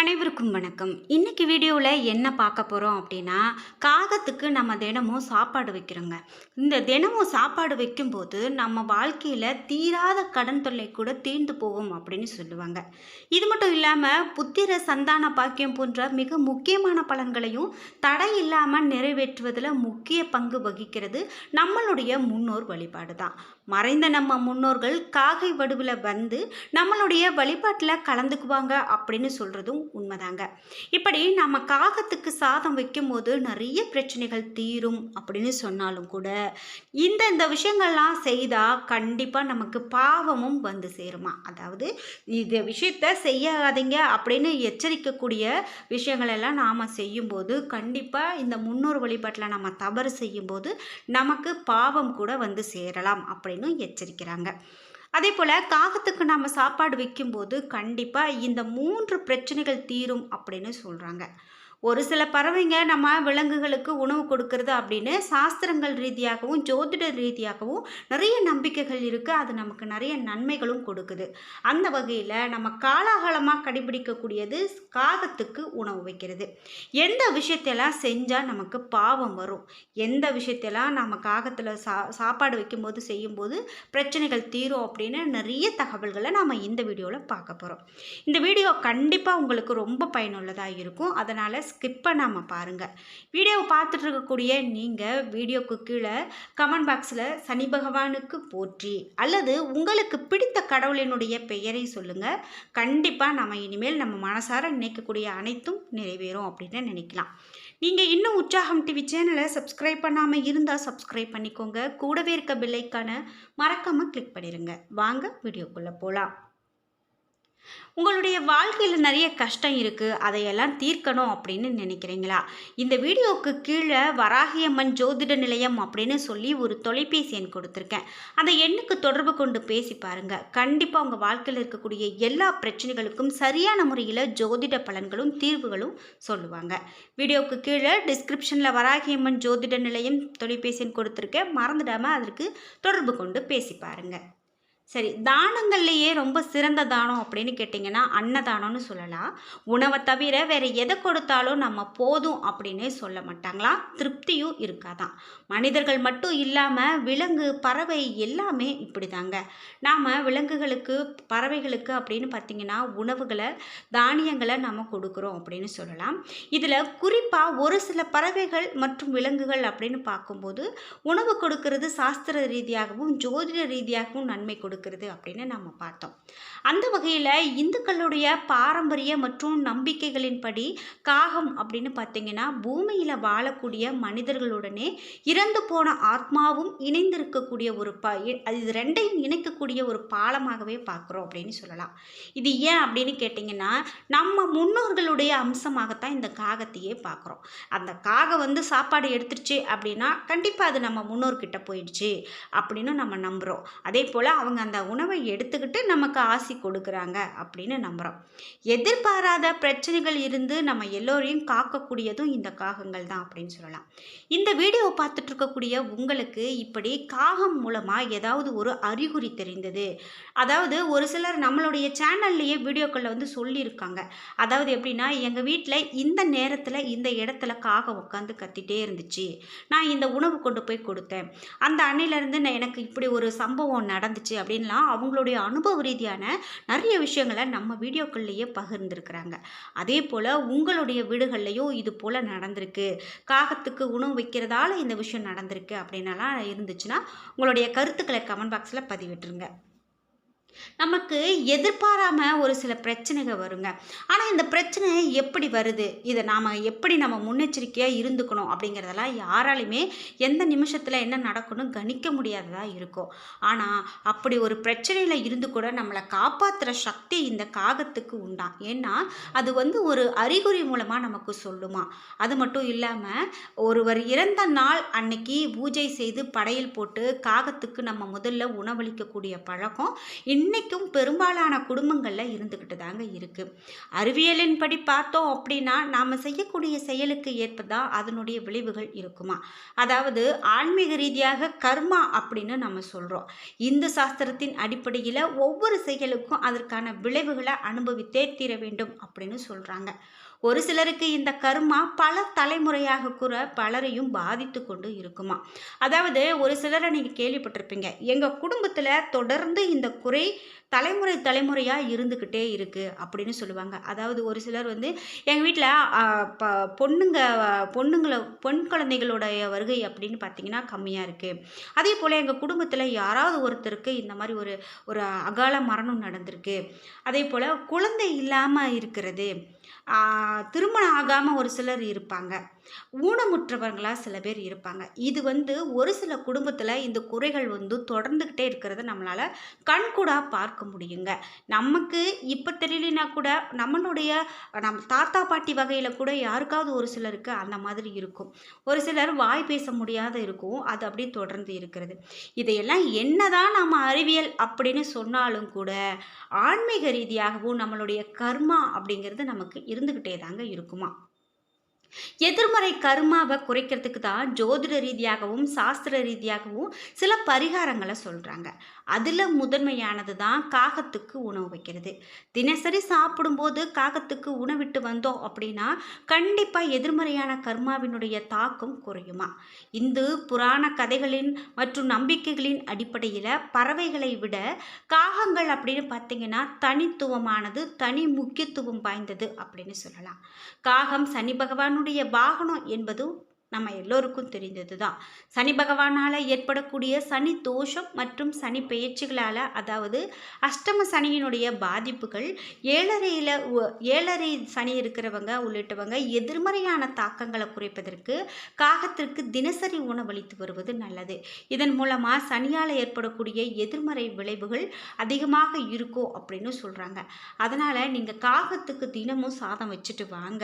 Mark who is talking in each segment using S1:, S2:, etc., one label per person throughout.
S1: அனைவருக்கும் வணக்கம். இன்னைக்கு வீடியோவில் என்ன பார்க்க போகிறோம் அப்படின்னா காகத்துக்கு நம்ம தினமும் சாப்பாடு வைக்கிறோங்க. இந்த தினமும் சாப்பாடு வைக்கும்போது நம்ம வாழ்க்கையில் தீராத கடன் தொல்லை கூட தீர்ந்து போகும் அப்படின்னு சொல்லுவாங்க. இது மட்டும் இல்லாமல் புத்திர சந்தான பாக்கியம் போன்ற மிக முக்கியமான பலன்களையும் தடை இல்லாமல் நிறைவேற்றுவதில் முக்கிய பங்கு வகிக்கிறது நம்மளுடைய முன்னோர் வழிபாடு தான். மறைந்த நம்ம முன்னோர்கள் காகை வடுவில் வந்து நம்மளுடைய வழிபாட்டில் கலந்துக்குவாங்க அப்படின்னு சொல்கிறதும் உண்மைதாங்க. இப்படி நம்ம காகத்துக்கு சாதம் வைக்கும்போது நிறைய பிரச்சனைகள் தீரும் அப்படின்னு சொன்னாலும் கூட இந்த இந்த விஷயங்கள்லாம் செய்தால் கண்டிப்பாக நமக்கு பாவமும் வந்து சேருமா? அதாவது இந்த விஷயத்த செய்யாதீங்க அப்படின்னு எச்சரிக்கக்கூடிய விஷயங்களெல்லாம் நாம் செய்யும்போது கண்டிப்பாக இந்த முன்னோர் வழிபாட்டில் நம்ம தவறு செய்யும்போது நமக்கு பாவம் கூட வந்து சேரலாம் அப்படின்னு எச்சரிக்கிறாங்க. அதே போல் காகத்துக்கு நாம் சாப்பாடு வைக்கும்போது கண்டிப்பாக இந்த மூன்று பிரச்சனைகள் தீரும் அப்படின்னு சொல்கிறாங்க ஒரு சில பறவைங்க நம்ம விலங்குகளுக்கு உணவு கொடுக்கறது அப்படின்னு சாஸ்திரங்கள் ரீதியாகவும் ஜோதிட ரீதியாகவும் நிறைய நம்பிக்கைகள் இருக்குது அது நமக்கு நிறைய நன்மைகளும் கொடுக்குது. அந்த வகையில் நம்ம காலாகாலமாக கடைபிடிக்கக்கூடியது காகத்துக்கு உணவு வைக்கிறது. எந்த விஷயத்தெல்லாம் செஞ்சால் நமக்கு பாவம் வரும்? எந்த விஷயத்தெல்லாம் நம்ம காகத்தில் சா சாப்பாடு வைக்கும்போது செய்யும்போது பிரச்சனைகள் தீரும் அப்படின்னு நிறைய தகவல்களை நாம் இந்த வீடியோவில் பார்க்க போகிறோம் இந்த வீடியோ கண்டிப்பாக உங்களுக்கு ரொம்ப பயனுள்ளதாக இருக்கும். அதனால் ஸ்கிப் பண்ணாமல் பாருங்கள் வீடியோவை பார்த்துட்டு இருக்கக்கூடிய நீங்கள் வீடியோக்கு கீழே கமெண்ட் பாக்ஸில் சனி பகவானுக்கு போற்றி அல்லது உங்களுக்கு பிடித்த கடவுளினுடைய பெயரை சொல்லுங்கள் கண்டிப்பாக நம்ம இனிமேல் நம்ம மனசார நினைக்கக்கூடிய அனைத்தும் நிறைவேறும் அப்படின்னு நினைக்கலாம். நீங்கள் இன்னும் உற்சாகம் டிவி சேனலை சப்ஸ்கிரைப் பண்ணாமல் இருந்தால் சப்ஸ்கிரைப் பண்ணிக்கோங்க. கூடவே இருக்க பில்லைக்கான மறக்காமல் கிளிக் பண்ணிடுங்க வாங்க வீடியோக்குள்ளே போகலாம் உங்களுடைய வாழ்க்கையில் நிறைய கஷ்டம் இருக்குது அதையெல்லாம் தீர்க்கணும் அப்படின்னு நினைக்கிறீங்களா? இந்த வீடியோவுக்கு கீழே வராகியம்மன் ஜோதிட நிலையம் அப்படின்னு சொல்லி ஒரு தொலைபேசி எண் கொடுத்துருக்கேன். அந்த எண்ணுக்கு தொடர்பு கொண்டு பேசி பாருங்கள் கண்டிப்பாக உங்கள் வாழ்க்கையில் இருக்கக்கூடிய எல்லா பிரச்சனைகளுக்கும் சரியான முறையில் ஜோதிட பலன்களும் தீர்வுகளும் சொல்லுவாங்க. வீடியோவுக்கு கீழே டிஸ்கிரிப்ஷனில் வராகியம்மன் ஜோதிட நிலையம் தொலைபேசி எண் கொடுத்துருக்கேன். மறந்துடாமல் அதற்கு தொடர்பு கொண்டு பேசி பாருங்கள் சரி தானங்கள்லேயே ரொம்ப சிறந்த தானம் அப்படின்னு கேட்டிங்கன்னா அன்னதானம்னு சொல்லலாம். உணவை தவிர வேறு எதை கொடுத்தாலும் நம்ம போதும் அப்படின்னே சொல்ல மாட்டாங்களா? திருப்தியும் இருக்காதான். மனிதர்கள் மட்டும் இல்லாமல் விலங்கு பறவை எல்லாமே இப்படி தாங்க நாம் விலங்குகளுக்கு பறவைகளுக்கு அப்படின்னு பார்த்திங்கன்னா உணவுகளை தானியங்களை நம்ம கொடுக்குறோம் அப்படின்னு சொல்லலாம். இதில் குறிப்பாக ஒரு சில பறவைகள் மற்றும் விலங்குகள் அப்படின்னு பார்க்கும்போது உணவு கொடுக்கறது சாஸ்திர ரீதியாகவும் ஜோதிட ரீதியாகவும் நன்மை கொடுக்கும். கொடுக்கறது அப்படின்னு நம்ம பார்த்தோம். அந்த வகையில் இந்துக்களுடைய பாரம்பரிய மற்றும் நம்பிக்கைகளின்படி காகம் அப்படின்னு பார்த்தீங்கன்னா பூமியில் வாழக்கூடிய மனிதர்களுடனே இறந்து போன ஆத்மாவும் இணைந்திருக்கக்கூடிய ஒரு ப இது ரெண்டையும் இணைக்கக்கூடிய ஒரு பாலமாகவே பார்க்குறோம் அப்படின்னு சொல்லலாம். இது ஏன் அப்படின்னு கேட்டிங்கன்னா நம்ம முன்னோர்களுடைய அம்சமாகத்தான் இந்த காகத்தையே பார்க்குறோம். அந்த காகம் வந்து சாப்பாடு எடுத்துருச்சு அப்படின்னா கண்டிப்பாக அது நம்ம முன்னோர்கிட்ட போயிடுச்சு அப்படின்னு நம்ம நம்புகிறோம் அதே போல் அவங்க அந்த உணவை எடுத்துக்கிட்டு நமக்கு ஆசி கொடுக்குறாங்க அப்படின்னு நம்புகிறோம் எதிர்பாராத பிரச்சனைகள் இருந்து நம்ம எல்லோரையும் காக்கக்கூடியதும் இந்த காகங்கள் தான் அப்படின்னு சொல்லலாம். இந்த வீடியோ பார்த்துட்டு இருக்கக்கூடிய உங்களுக்கு இப்படி காகம் மூலமாக ஏதாவது ஒரு அறிகுறி தெரிந்தது. அதாவது ஒரு சிலர் நம்மளுடைய சேனல்லையே வீடியோக்களில் வந்து சொல்லியிருக்காங்க. அதாவது எப்படின்னா எங்கள் வீட்டில் இந்த நேரத்தில் இந்த இடத்துல காகம் உட்காந்து கத்திட்டே இருந்துச்சு. நான் இந்த உணவு கொண்டு போய் கொடுத்தேன். அந்த அன்னையிலேருந்து நான் எனக்கு இப்படி ஒரு சம்பவம் நடந்துச்சு அப்படின்லாம் அவங்களுடைய அனுபவ ரீதியான நிறைய விஷயங்களை நம்ம வீடியோக்கள்லேயே பகிர்ந்துருக்குறாங்க. அதே போல் உங்களுடைய வீடுகள்லையும் இது போல் நடந்திருக்கு. காகத்துக்கு உணவு வைக்கிறதால இந்த விஷயம் நடந்திருக்கு அப்படின்னலாம் இருந்துச்சுன்னா உங்களுடைய கருத்துக்களை கமெண்ட் பாக்ஸில் பதிவிட்டுருங்க. நமக்கு எதிர்பாராமல் ஒரு சில பிரச்சனைகள் வருங்க. ஆனால் இந்த பிரச்சனை எப்படி வருது? இதை நாம் எப்படி நம்ம முன்னெச்சரிக்கையாக இருந்துக்கணும் அப்படிங்கிறதெல்லாம் யாராலையுமே எந்த நிமிஷத்தில் என்ன நடக்கணும் கணிக்க முடியாததாக இருக்கும். ஆனால் அப்படி ஒரு பிரச்சனையில் இருந்து கூட நம்மளை காப்பாற்றுற சக்தி இந்த காகத்துக்கு உண்டாம் ஏன்னா அது வந்து ஒரு அறிகுறி மூலமாக நமக்கு சொல்லுமா. அது மட்டும் இல்லாமல் ஒருவர் இறந்த நாள் அன்னைக்கு பூஜை செய்து படையல் போட்டு காகத்துக்கு நம்ம முதல்ல உணவளிக்கக்கூடிய பழக்கம் இன்னும் இன்றைக்கும் பெரும்பாலான குடும்பங்களில் இருந்துக்கிட்டு தாங்க இருக்குது அறிவியலின்படி பார்த்தோம் அப்படின்னா நாம் செய்யக்கூடிய செயலுக்கு ஏற்ப தான் அதனுடைய விளைவுகள் இருக்குமா? அதாவது ஆன்மீக ரீதியாக கர்மா அப்படின்னு நம்ம சொல்கிறோம் இந்து சாஸ்திரத்தின் அடிப்படையில் ஒவ்வொரு செயலுக்கும் அதற்கான விளைவுகளை அனுபவித்தே தீர வேண்டும் அப்படின்னு சொல்கிறாங்க ஒரு சிலருக்கு இந்த கர்மா பல தலைமுறையாக கூற பலரையும் பாதித்து கொண்டு இருக்குமா? அதாவது ஒரு சிலரை நீங்கள் கேள்விப்பட்டிருப்பீங்க. எங்கள் குடும்பத்தில் தொடர்ந்து இந்த குறை தலைமுறை தலைமுறையாக இருந்துக்கிட்டே இருக்குது அப்படின்னு சொல்லுவாங்க. அதாவது ஒரு சிலர் வந்து எங்கள் வீட்டில் பொண்ணுங்க பொண்ணுங்களை பெண் குழந்தைகளுடைய வருகை அப்படின்னு பார்த்தீங்கன்னா கம்மியாக இருக்குது அதே போல் எங்கள் குடும்பத்தில் யாராவது ஒருத்தருக்கு இந்த மாதிரி ஒரு ஒரு அகால மரணம் நடந்திருக்கு. அதே போல் குழந்தை இல்லாமல் இருக்கிறது. திருமணம் ஆகாமல் ஒரு சிலர் இருப்பாங்க. ஊனமுற்றவர்களாக சில பேர் இருப்பாங்க. இது வந்து ஒரு சில குடும்பத்தில் இந்த குறைகள் வந்து தொடர்ந்துக்கிட்டே இருக்கிறத நம்மளால் கண்கூடாக பார்க்க முடியுங்க. நமக்கு இப்போ தெரியலனா கூட நம்மளுடைய நம் தாத்தா பாட்டி வகையில் கூட யாருக்காவது ஒரு சிலருக்கு அந்த மாதிரி இருக்கும். ஒரு சிலர் வாய் பேச முடியாத இருக்கும். அது அப்படியே தொடர்ந்து இருக்கிறது. இதையெல்லாம் என்னதான் நம்ம அறிவியல் அப்படின்னு சொன்னாலும் கூட ஆன்மீக ரீதியாகவும் நம்மளுடைய கர்மா அப்படிங்கிறது நமக்கு இருந்துக்கிட்டே தாங்க இருக்குமா? எதிர்மறை கர்மாவை குறைக்கிறதுக்கு தான் ஜோதிட ரீதியாகவும் சாஸ்திர ரீதியாகவும் சில பரிகாரங்களை சொல்கிறாங்க அதில் முதன்மையானது தான் காகத்துக்கு உணவு வைக்கிறது. தினசரி சாப்பிடும்போது காகத்துக்கு உணவிட்டு வந்தோம் அப்படின்னா கண்டிப்பாக எதிர்மறையான கர்மாவினுடைய தாக்கம் குறையுமா? இந்து புராண கதைகளின் மற்றும் நம்பிக்கைகளின் அடிப்படையில் பறவைகளை விட காகங்கள் அப்படின்னு பார்த்தீங்கன்னா தனித்துவமானது தனி முக்கியத்துவம் வாய்ந்தது அப்படின்னு சொல்லலாம். காகம் சனி பகவானுடைய வாகனம் என்பதும் நம்ம எல்லோருக்கும் தெரிந்தது தான் சனி பகவானால் ஏற்படக்கூடிய சனி தோஷம் மற்றும் சனி பெயர்ச்சிகளால் அதாவது அஷ்டம சனியினுடைய பாதிப்புகள் ஏழரையில் ஏழரை சனி இருக்கிறவங்க உள்ளிட்டவங்க எதிர்மறையான தாக்கங்களை குறைப்பதற்கு காகத்திற்கு தினசரி உணவளித்து வருவது நல்லது. இதன் மூலமாக சனியால் ஏற்படக்கூடிய எதிர்மறை விளைவுகள் அதிகமாக இருக்கும் அப்படின்னு சொல்கிறாங்க அதனால் நீங்கள் காகத்துக்கு தினமும் சாதம் வச்சுட்டு வாங்க.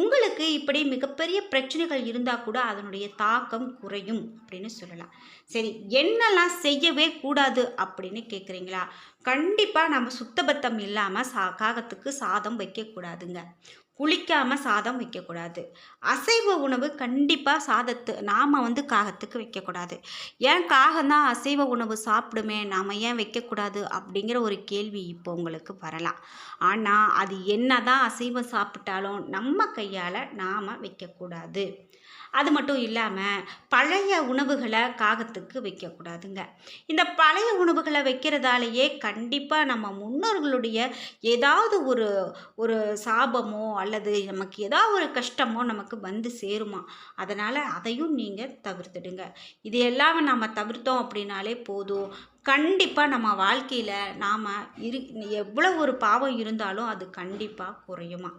S1: உங்களுக்கு இப்படி மிகப்பெரிய பிரச்சனைகள் இருந்தால் கூட கூட அதனுடைய தாக்கம் குறையும் அப்படின்னு சொல்லலாம். சரி என்னெல்லாம் செய்யவே கூடாது அப்படின்னு கேட்குறீங்களா கண்டிப்பாக நம்ம சுத்தபத்தம் இல்லாமல் சா காகத்துக்கு சாதம் வைக்கக்கூடாதுங்க குளிக்காமல் சாதம் வைக்கக்கூடாது அசைவ உணவு கண்டிப்பாக சாதத்து நாம் வந்து காகத்துக்கு வைக்கக்கூடாது ஏன் காகம் தான் அசைவ உணவு சாப்பிடுமே நாம் ஏன் வைக்கக்கூடாது அப்படிங்கிற ஒரு கேள்வி இப்போ உங்களுக்கு வரலாம். ஆனால் அது என்ன தான் அசைவம் சாப்பிட்டாலும் நம்ம கையால் நாம் வைக்கக்கூடாது அது மட்டும் இல்லாமல் பழைய உணவுகளை காகத்துக்கு வைக்கக்கூடாதுங்க. இந்த பழைய உணவுகளை வைக்கிறதாலேயே கண்டிப்பாக நம்ம முன்னோர்களுடைய ஏதாவது ஒரு ஒரு சாபமோ அல்லது நமக்கு ஏதாவது ஒரு கஷ்டமோ நமக்கு வந்து சேருமா? அதனால் அதையும் நீங்கள் தவிர்த்துடுங்க. இது எல்லாமே நம்ம தவிர்த்தோம் அப்படின்னாலே போதும். கண்டிப்பாக நம்ம வாழ்க்கையில் நாம் இரு எவ்வளோ ஒரு பாவம் இருந்தாலும் அது கண்டிப்பாக குறையுமா?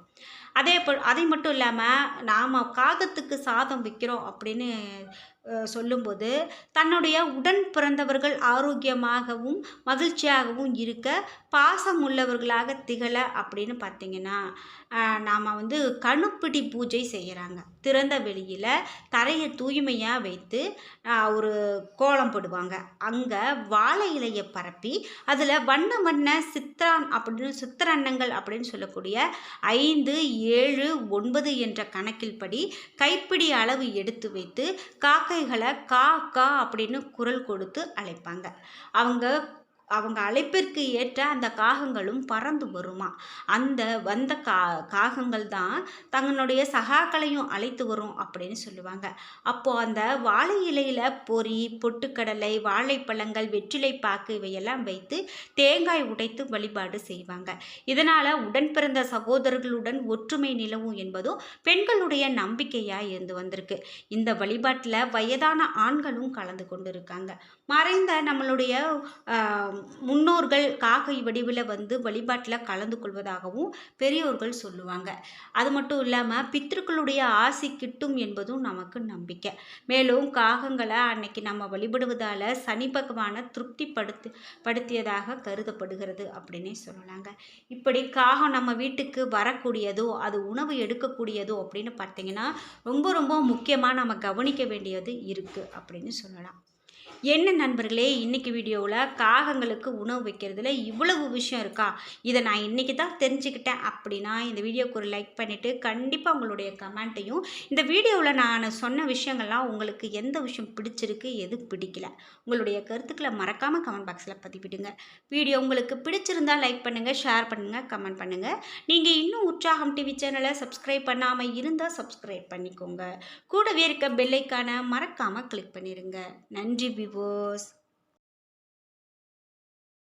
S1: அதே போ அதை மட்டும் இல்லாமல் நாம் காகத்துக்கு சாதம் வைக்கிறோம் அப்படின்னு சொல்லும்போது தன்னுடைய உடன் பிறந்தவர்கள் ஆரோக்கியமாகவும் மகிழ்ச்சியாகவும் இருக்க பாசம் உள்ளவர்களாக திகழ அப்படின்னு பார்த்தீங்கன்னா நாம் வந்து கணுப்பிடி பூஜை செய்கிறாங்க திறந்த வெளியில் தரையை தூய்மையாக வைத்து ஒரு கோலம் போடுவாங்க. அங்கே வாழை இலையை பரப்பி அதில் வண்ண வண்ண சித்திரான் அப்படின்னு சித்திரன்னங்கள் அப்படின்னு சொல்லக்கூடிய ஐந்து ஏழு ஒன்பது என்ற கணக்கில் படி கைப்பிடி அளவு எடுத்து வைத்து காக்க காக்கைகளை கா கா அப்படின்னு குரல் கொடுத்து அழைப்பாங்க. அவங்க அவங்க அழைப்பிற்கு ஏற்ற அந்த காகங்களும் பறந்து வருமா? அந்த வந்த கா காகங்கள் தான் தங்களுடைய சகாக்களையும் அழைத்து வரும் அப்படின்னு சொல்லுவாங்க. அப்போது அந்த வாழை இலையில் பொறி பொட்டுக்கடலை வாழைப்பழங்கள் வெற்றிலை பாக்கு இவையெல்லாம் வைத்து தேங்காய் உடைத்து வழிபாடு செய்வாங்க. இதனால் உடன் பிறந்த சகோதரர்களுடன் ஒற்றுமை நிலவும் என்பதும் பெண்களுடைய நம்பிக்கையாக இருந்து வந்திருக்கு. இந்த வழிபாட்டில் வயதான ஆண்களும் கலந்து கொண்டு இருக்காங்க மறைந்த நம்மளுடைய முன்னோர்கள் காகை வடிவில் வந்து வழிபாட்டில் கலந்து கொள்வதாகவும் பெரியோர்கள் சொல்லுவாங்க. அது மட்டும் இல்லாமல் பித்திருக்களுடைய ஆசி கிட்டும் என்பதும் நமக்கு நம்பிக்கை. மேலும் காகங்களை அன்னைக்கு நம்ம வழிபடுவதால் சனி பகவானை திருப்திப்படுத்தி படுத்தியதாக கருதப்படுகிறது அப்படின்னே சொல்லலாங்க. இப்படி காகம் நம்ம வீட்டுக்கு வரக்கூடியதோ அது உணவு எடுக்கக்கூடியதோ அப்படின்னு பார்த்தீங்கன்னா ரொம்ப ரொம்ப முக்கியமாக நம்ம கவனிக்க வேண்டியது இருக்குது அப்படின்னு சொல்லலாம். என்ன நண்பர்களே இன்றைக்கி வீடியோவில் காகங்களுக்கு உணவு வைக்கிறதுல இவ்வளவு விஷயம் இருக்கா? இதை நான் இன்றைக்கி தான் தெரிஞ்சுக்கிட்டேன். அப்படின்னா இந்த வீடியோக்கு ஒரு லைக் பண்ணிவிட்டு கண்டிப்பாக உங்களுடைய கமெண்ட்டையும் இந்த வீடியோவில் நான் சொன்ன விஷயங்கள்லாம் உங்களுக்கு எந்த விஷயம் பிடிச்சிருக்கு எது பிடிக்கல உங்களுடைய கருத்துக்களை மறக்காமல் கமெண்ட் பாக்ஸில் பதிவிடுங்க. வீடியோ உங்களுக்கு பிடிச்சிருந்தா லைக் பண்ணுங்கள் ஷேர் பண்ணுங்கள் கமெண்ட் பண்ணுங்கள் நீங்கள் இன்னும் உற்சாகம் டிவி சேனலை சப்ஸ்கிரைப் பண்ணாமல் இருந்தால் சப்ஸ்கிரைப் பண்ணிக்கோங்க. கூடவே இருக்க பெல்லைக்கான மறக்காமல் கிளிக் பண்ணிடுங்க நன்றி Boss.